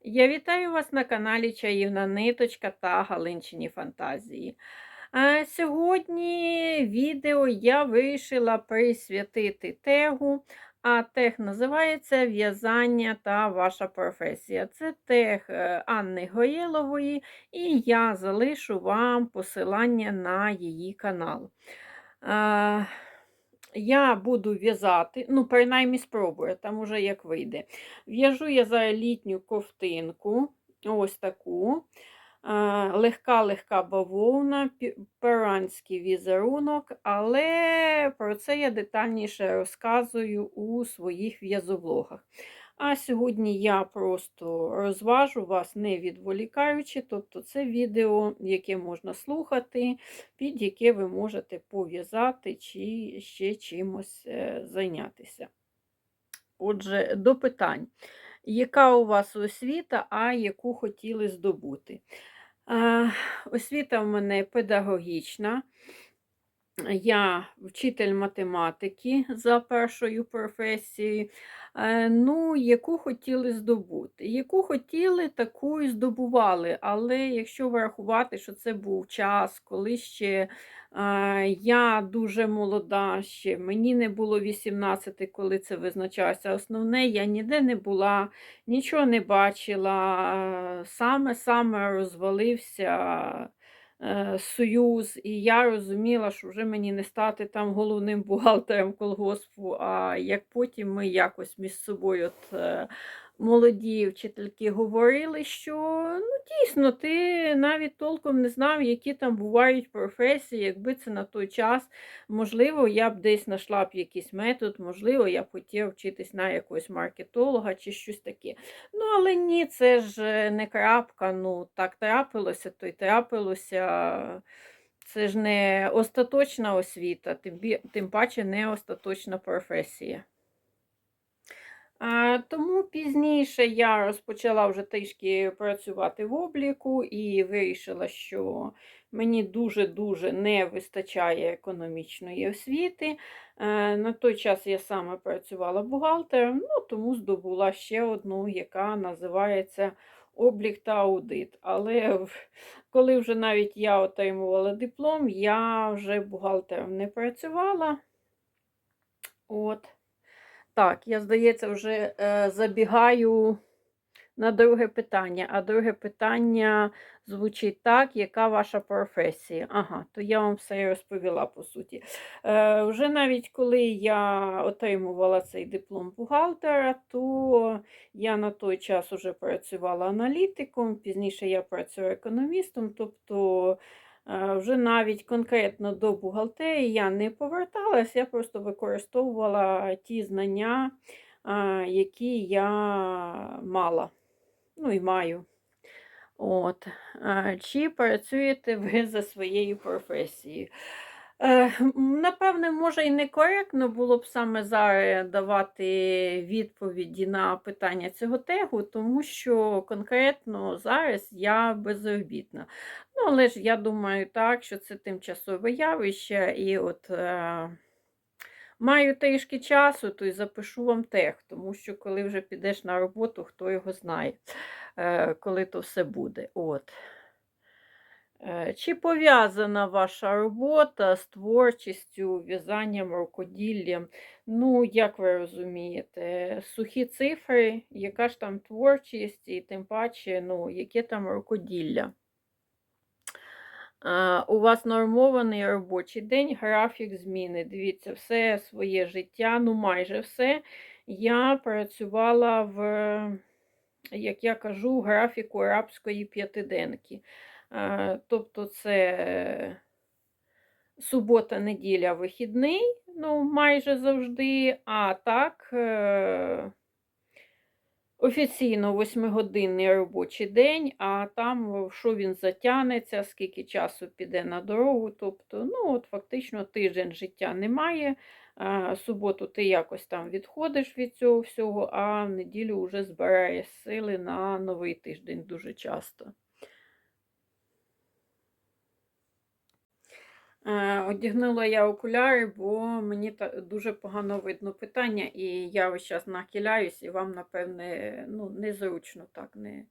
Я вітаю вас на каналі Чаївна Ниточка та Галинчині Фантазії. А Сьогодні відео я вирішила присвятити тегу, а тег називається В'язання та ваша професія. Це тег е, Анни Гоєлової, і я залишу вам посилання на її канал. Я буду в'язати, ну, принаймні спробую, там уже як вийде. В'яжу я за літню ковтинку, ось таку. Легка-легка бавовна, перанський візерунок, але про це я детальніше розказую у своїх в'язовлогах. А сьогодні я просто розважу вас, не відволікаючи, тобто це відео, яке можна слухати, під яке ви можете пов'язати чи ще чимось е, зайнятися. Отже, до питань. Яка у вас освіта, а яку хотіли здобути? Е, Освіта в мене педагогічна. Я вчитель математики за першою професією. Е, Ну, яку хотіли здобути. Яку хотіли, таку і здобували. Але якщо врахувати, що це був час, коли ще е, я дуже молода, ще мені не було 18, коли це визначалося. Основне, я ніде не була, нічого не бачила, саме-саме розвалився. Е, союз, і я розуміла, що вже мені не стати там головним бухгалтером колгоспу, а як потім ми якось між собою от, е, молоді вчительки говорили, що ну, дійсно ти навіть толком не знав, які там бувають професії, якби це на той час. Можливо, я б десь знайшла б якийсь метод, можливо, я б хотіла вчитись на якогось маркетолога чи щось таке. Ну, але ні, це ж не крапка. Ну, так трапилося, то й трапилося. Це ж не остаточна освіта, тим паче не остаточна професія. Тому пізніше я розпочала вже трішки працювати в обліку і вирішила, що мені дуже-дуже не вистачає економічної освіти. Е, на той час я саме працювала бухгалтером, ну, тому здобула ще одну, яка називається облік та аудит. Але коли вже навіть я отримувала диплом, я вже бухгалтером не працювала. От. Так, я, здається, вже е, забігаю на друге питання. А друге питання звучить так, яка ваша професія? Ага, то я вам все розповіла по суті. Е, Вже навіть коли я отримувала цей диплом бухгалтера, то я на той час вже працювала аналітиком, пізніше я працюю економістом. тобто вже навіть конкретно до бухгалтерії я не поверталась, я просто використовувала ті знання, е, які я мала, ну і маю. От. Е, чи працюєте ви за своєю професією? Е, напевне, може і некоректно було б саме зараз давати відповіді на питання цього тегу, тому що конкретно зараз я безробітна. Ну, але ж я думаю так, що це тимчасове явище, і от е, маю трішки часу, то й запишу вам тег, тому що коли вже підеш на роботу, хто його знає, е, коли то все буде. От. Е, чи пов'язана ваша робота з творчістю, в'язанням, рукоділлям? Ну, як ви розумієте, сухі цифри, яка ж там творчість, і тим паче, ну, яке там рукоділля? У вас нормований робочий день, графік зміни. Дивіться, все своє життя, ну майже все. Я працювала в, як я кажу, графіку арабської п'ятиденки. Е, тобто це субота, неділя, вихідний, ну, майже завжди, а так, е, офіційно восьмигодинний робочий день, а там, що він затягнеться, скільки часу піде на дорогу. Тобто, ну, от фактично тиждень життя немає. Е, суботу ти якось там відходиш від цього всього, а в неділю вже збираєш сили на новий тиждень дуже часто. Одягнула я окуляри, бо мені дуже погано видно питання, і я весь час нахиляюсь, і вам, напевне, ну, незручно так. Не...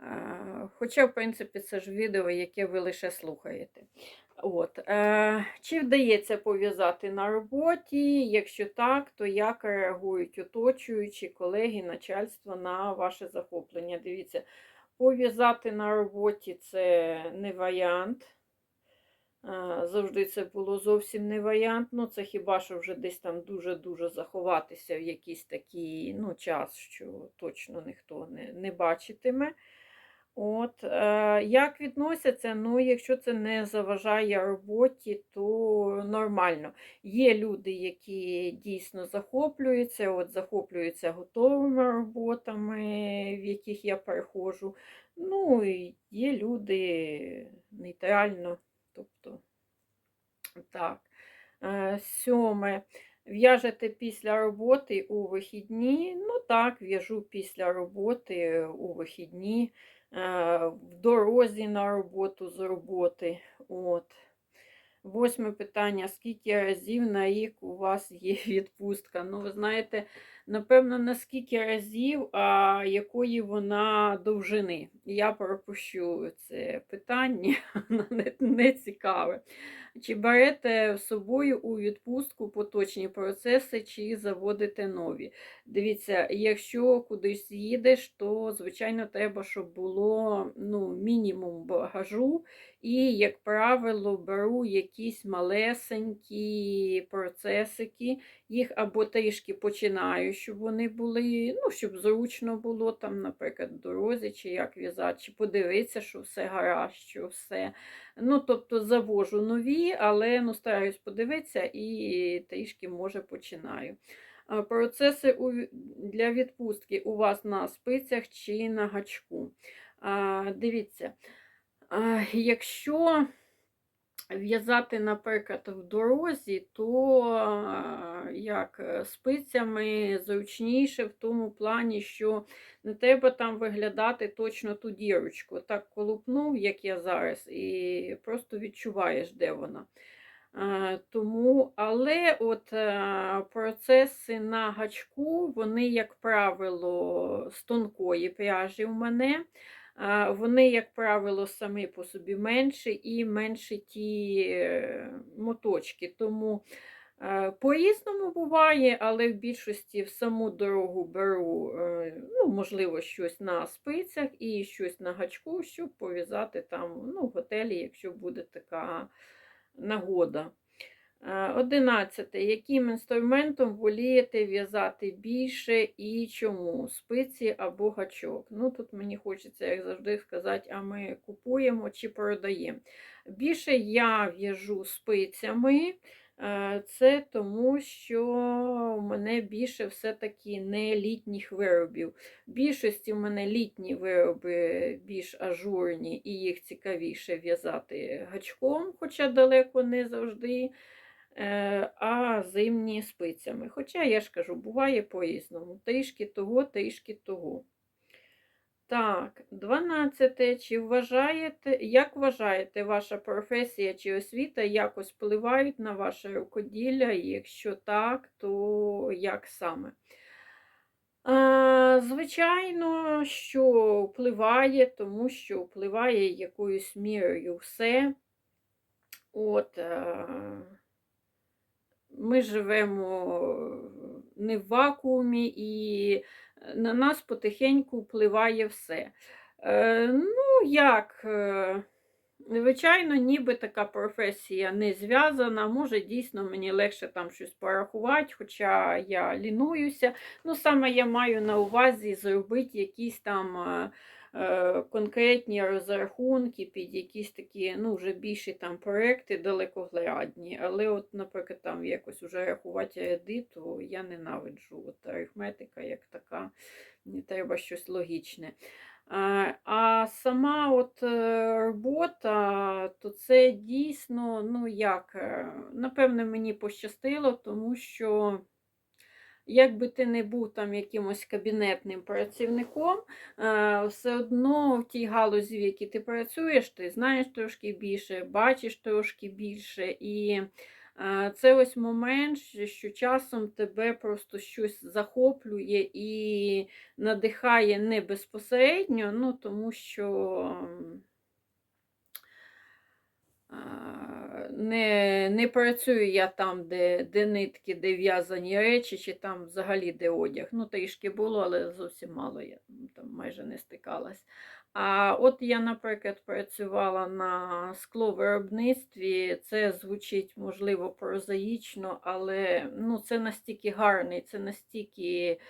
Е, Хоча, в принципі, це ж відео, яке ви лише слухаєте. От. Е, Чи вдається пов'язати на роботі? Якщо так, то як реагують оточуючі колеги, начальство на ваше захоплення? Дивіться, пов'язати на роботі це не варіант. Завжди це було зовсім не варіант. Ну, це хіба що вже десь там дуже-дуже заховатися в якийсь такий ну, час, що точно ніхто не, не бачитиме. От, е, як відносяться? Ну, якщо це не заважає роботі, то нормально. Є люди, які дійсно захоплюються, от захоплюються готовими роботами, в яких я переходжу. Ну, і є люди нейтрально. Так. Е, Сьоме. В'яжете після роботи у вихідні. Ну так, в'яжу після роботи у вихідні, е, в дорозі на роботу з роботи. От. Восьме питання. Скільки разів на рік у вас є відпустка? Ну, ви знаєте, напевно, на скільки разів, а якої вона довжини. Я пропущу це питання, не цікаве. Чи берете з собою у відпустку поточні процеси, чи заводите нові? Дивіться, якщо кудись їдеш, то, звичайно, треба, щоб було ну, мінімум багажу. І, як правило, беру якісь малесенькі процесики, їх або трішки починаю, щоб вони були, ну, щоб зручно було там, наприклад, в дорозі, чи як в'язати, чи подивитися, що все гаразд, що все. Ну, тобто завожу нові, але ну, стараюсь подивитися і трішки, може, починаю. Процеси для відпустки у вас на спицях чи на гачку. Дивіться. Якщо в'язати, наприклад, в дорозі, то як е, спицями зручніше в тому плані, що не треба там виглядати точно ту дірочку. Так колупнув, як я зараз, і просто відчуваєш, де вона. Тому, але от е, процеси на гачку, вони, як правило, з тонкої пряжі в мене. Вони, як правило, самі по собі менші і менші ті е, моточки. Тому е, по-різному буває, але в більшості в саму дорогу беру, е, ну, можливо, щось на спицях і щось на гачку, щоб пов'язати там ну, в готелі, якщо буде така нагода. Е, Одинадцяте. Яким інструментом волієте в'язати більше і чому? Спиці або гачок. Ну, тут мені хочеться, як завжди, сказати, а ми купуємо чи продаємо. Більше я в'яжу спицями. Е, Це тому, що у мене більше все-таки не літніх виробів. В більшості в мене літні вироби більш ажурні, і їх цікавіше в'язати гачком, хоча далеко не завжди. Е, а зимні спицями. Хоча, я ж кажу, буває по-різному. Трішки того, трішки того. Так, 12. Чи вважаєте, як вважаєте, ваша професія чи освіта якось впливають на ваше рукоділля? Якщо так, то як саме? А, Звичайно, що впливає, тому що впливає якоюсь мірою все. От, е, ми живемо не в вакуумі, і на нас потихеньку впливає все. Е, Ну, як, е, звичайно, ніби така професія не зв'язана. Може, дійсно мені легше там щось порахувати, хоча я лінуюся. Ну, саме я маю на увазі зробити якісь там. е, е, Конкретні розрахунки під якісь такі, ну, вже більші там проекти далекоглядні. Але, от, наприклад, там якось вже рахувати ряди, то я ненавиджу. От арифметика як така, мені треба щось логічне. А, а сама от е, робота, то це дійсно, ну як, е, напевне, мені пощастило, тому що як би ти не був там якимось кабінетним працівником, е, все одно в тій галузі, в якій ти працюєш, ти знаєш трошки більше, бачиш трошки більше. І це ось момент, що часом тебе просто щось захоплює і надихає не безпосередньо, ну тому що. Не не працюю я там, де де нитки, де в'язані речі, чи там взагалі де одяг. Ну, трішки було, але зовсім мало я там майже не стикалась. А от я, наприклад, працювала на скловиробництві. Це звучить, можливо, прозаїчно, але ну, це настільки гарний, це настільки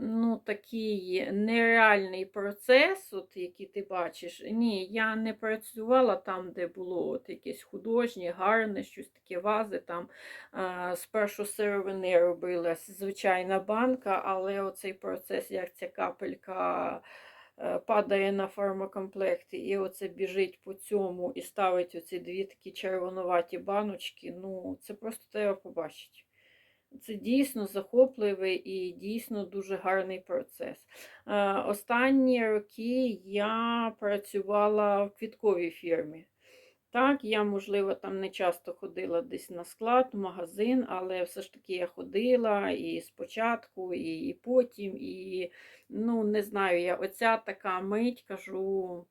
ну, такий нереальний процес, от, який ти бачиш. Ні, я не працювала там, де було от якесь художнє, гарне, щось таке вази. Там а, Спершу сировини робилась звичайна банка, але оцей процес, як ця капелька. е, Падає на фармакомплекти, і оце біжить по цьому і ставить оці дві такі червонуваті баночки. Ну, це просто треба побачити. Це дійсно захопливий і дійсно дуже гарний процес. Е, Останні роки я працювала в квітковій фірмі. Так, я, можливо, там не часто ходила десь на склад, в магазин, але все ж таки я ходила і спочатку, і, і потім, і ну, не знаю, я оця така мить кажу.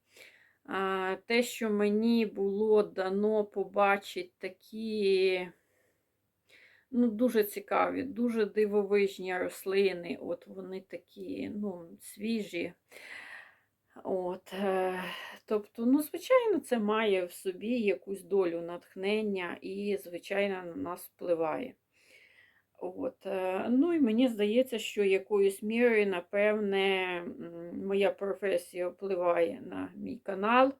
е, Те, що мені було дано побачити такі ну, дуже цікаві, дуже дивовижні рослини. От вони такі ну, свіжі. От, е, Тобто, ну, звичайно, це має в собі якусь долю натхнення і, звичайно, на нас впливає. От. е, Ну і мені здається, що якоюсь мірою, напевне, моя професія впливає на мій канал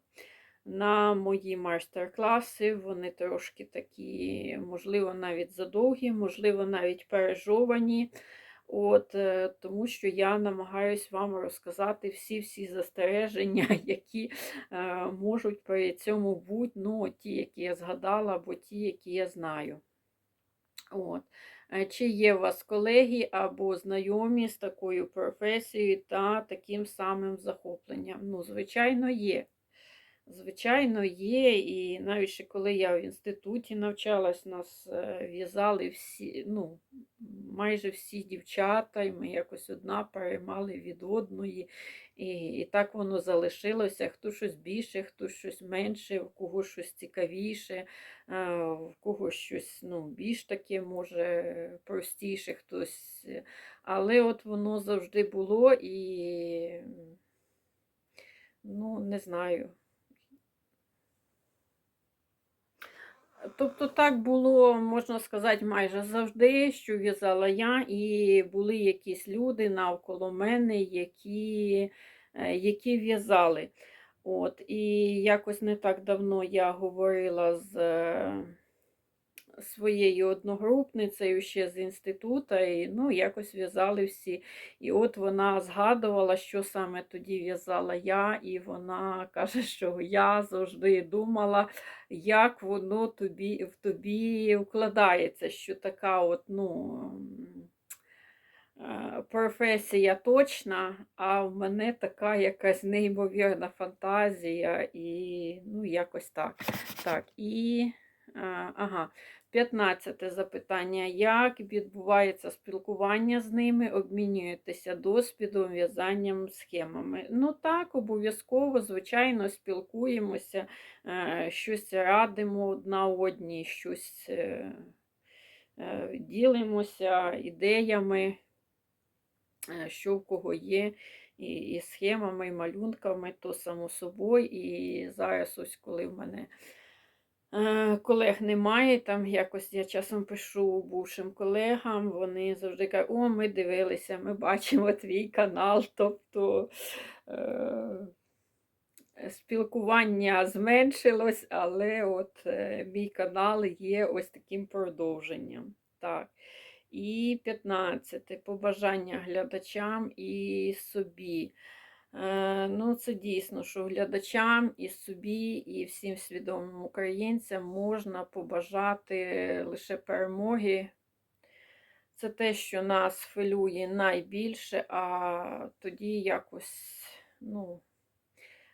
на мої майстер-класи. Вони трошки такі, можливо, навіть задовгі, можливо, навіть пережовані. От, е, Тому що я намагаюся вам розказати всі-всі застереження, які е, можуть при цьому бути, ну, ті, які я згадала, або ті, які я знаю. От. Е, Чи є у вас колеги або знайомі з такою професією та таким самим захопленням? Ну, звичайно, є. Звичайно, є. І навіть ще коли я в інституті навчалась, нас е, в'язали всі, ну, майже всі дівчата, і ми якось одна переймали від одної. І і так воно залишилося. Хто щось більше, хто щось менше, в кого щось цікавіше, е, в кого щось ну, більш таке, може, простіше хтось. Але от воно завжди було і, ну, не знаю. Тобто так було, можна сказати, майже завжди, що в'язала я, і були якісь люди навколо мене, які е, які в'язали. От, І якось не так давно я говорила з е, своєю одногрупницею ще з інституту, і ну, якось в'язали всі. І от вона згадувала, що саме тоді в'язала я, і вона каже, що я завжди думала, як воно тобі, в тобі вкладається, що така от, ну. е, Професія точна, а в мене така якась неймовірна фантазія, і ну, якось так. Так, і е, ага, 15 запитання. Як відбувається спілкування з ними? Обмінюєтеся досвідом, в'язанням, схемами? Ну так, обов'язково, звичайно, спілкуємося, е, щось радимо одна одній, щось е, е, ділимося ідеями, що в кого є. І, і схемами, і малюнками, то само собою. І зараз, ось коли в мене колег немає. Там якось я часом пишу бувшим колегам, вони завжди кажуть, о, ми дивилися, ми бачимо твій канал. Тобто е, спілкування зменшилось, але от е, мій канал є ось таким продовженням. Так. І 15. Побажання глядачам і собі. Е, ну, це дійсно, що глядачам і собі, і всім свідомим українцям можна побажати лише перемоги. Це те, що нас хвилює найбільше, а тоді якось, ну,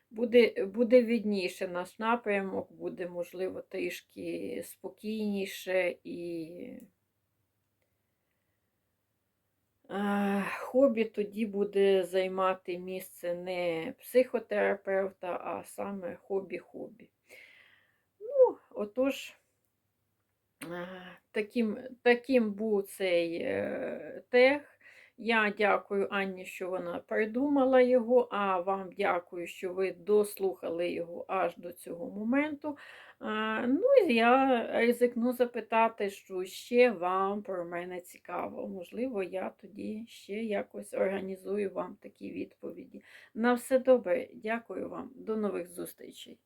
буде, буде відніше наш напрямок, буде, можливо, трішки спокійніше і хобі тоді буде займати місце не психотерапевта, а саме хобі-хобі. Ну, отож. Е, Таким, таким був цей е, тег. Я дякую Анні, що вона придумала його, а вам дякую, що ви дослухали його аж до цього моменту. Ну і я ризикну запитати, що ще вам про мене цікаво. Можливо, я тоді ще якось організую вам такі відповіді. На все добре, дякую вам, до нових зустрічей.